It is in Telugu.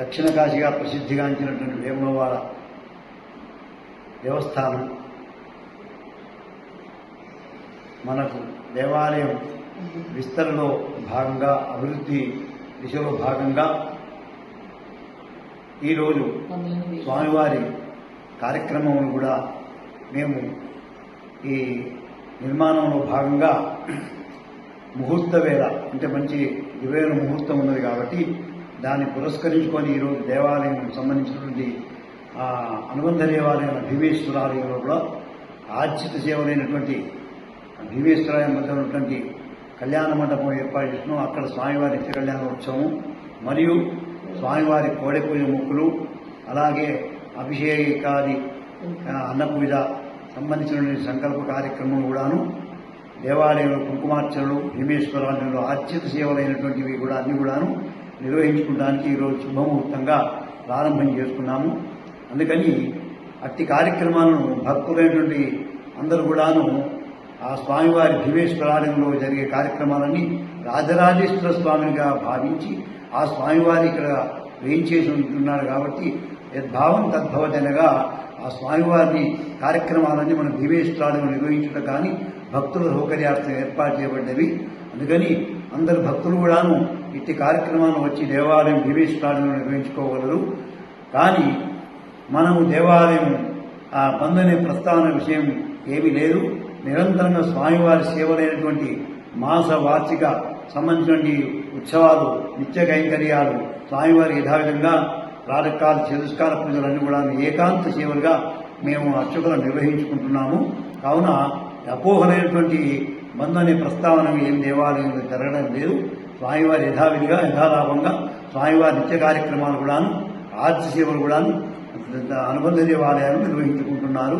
దక్షిణ కాశీగా ప్రసిద్ధిగాంచినటువంటి వేములవాడ దేవస్థానం మనకు దేవాలయం విస్తరణలో భాగంగా అభివృద్ధి దిశలో భాగంగా ఈరోజు స్వామివారి కార్యక్రమం కూడా మేము ఈ నిర్మాణంలో భాగంగా ముహూర్త వేళ అంటే మంచి దివేల ముహూర్తం ఉన్నది కాబట్టి దాన్ని పురస్కరించుకొని ఈరోజు దేవాలయం సంబంధించినటువంటి ఆ, అనుబంధ దేవాలయం భీమేశ్వరాలయంలో కూడా ఆర్చిత సేవలైనటువంటి భీమేశ్వరాలయం మధ్య ఉన్నటువంటి కళ్యాణ మండపం ఏర్పాటు చేసినాం అక్కడ స్వామివారి నిత్య కళ్యాణోత్సవం మరియు స్వామివారి కోడెపూజ ముక్కులు అలాగే అభిషేకాది ఆ, అన్నపూజ సంబంధించినటువంటి సంకల్ప కార్యక్రమం కూడాను దేవాలయంలో కుంకుమార్చనలు భీమేశ్వరాలయంలో ఆర్చిత సేవలైనటువంటివి కూడా అన్ని కూడాను నిర్వహించుకోవడానికి ఈరోజు శుభముహూర్తంగా ప్రారంభం చేసుకున్నాము. అందుకని అట్టి కార్యక్రమాలను భక్తులైనటువంటి అందరూ కూడాను ఆ స్వామివారి భీమేశ్వరాలయంలో జరిగే కార్యక్రమాలన్నీ రాజరాజేశ్వర స్వామినిగా భావించి ఆ స్వామివారి ఇక్కడ వేయించేసి ఉంటున్నారు కాబట్టి యద్భావం తద్భవతనగా ఆ స్వామివారిని కార్యక్రమాలన్నీ మనం భీమేశ్వరాలయం నిర్వహించడం కానీ భక్తుల సౌకర్యార్థం ఏర్పాటు చేయబడ్డవి. అందుకని అందరు భక్తులు కూడాను ఇట్టి కార్యక్రమాన్ని వచ్చి దేవాలయం భీమేశ్వరాలయంలో నిర్వహించుకోగలరు కానీ మనము దేవాలయం ఆ బంధుని ప్రస్థాన విషయం ఏమీ లేదు. నిరంతరంగా స్వామివారి సేవలైనటువంటి మాస వార్షిక సంబంధించినటువంటి ఉత్సవాలు నిత్య కైంకర్యాలు స్వామివారి యథావిధంగా ప్రాతకాల చతుష్కాల పూజలన్నీ కూడా ఏకాంత సేవలుగా మేము అర్చకులను నిర్వహించుకుంటున్నాము. కావున అపోహలైనటువంటి బంధుని ప్రస్తావన ఏం దేవాలయంలో జరగడం లేదు. స్వామివారి యథావిధిగా యథాలాభంగా స్వామివారి నిత్య కార్యక్రమాలు కూడాను ఆర్తి సేవలు కూడాను అనుబంధ దేవాలయాలు నిర్వహించుకుంటున్నారు.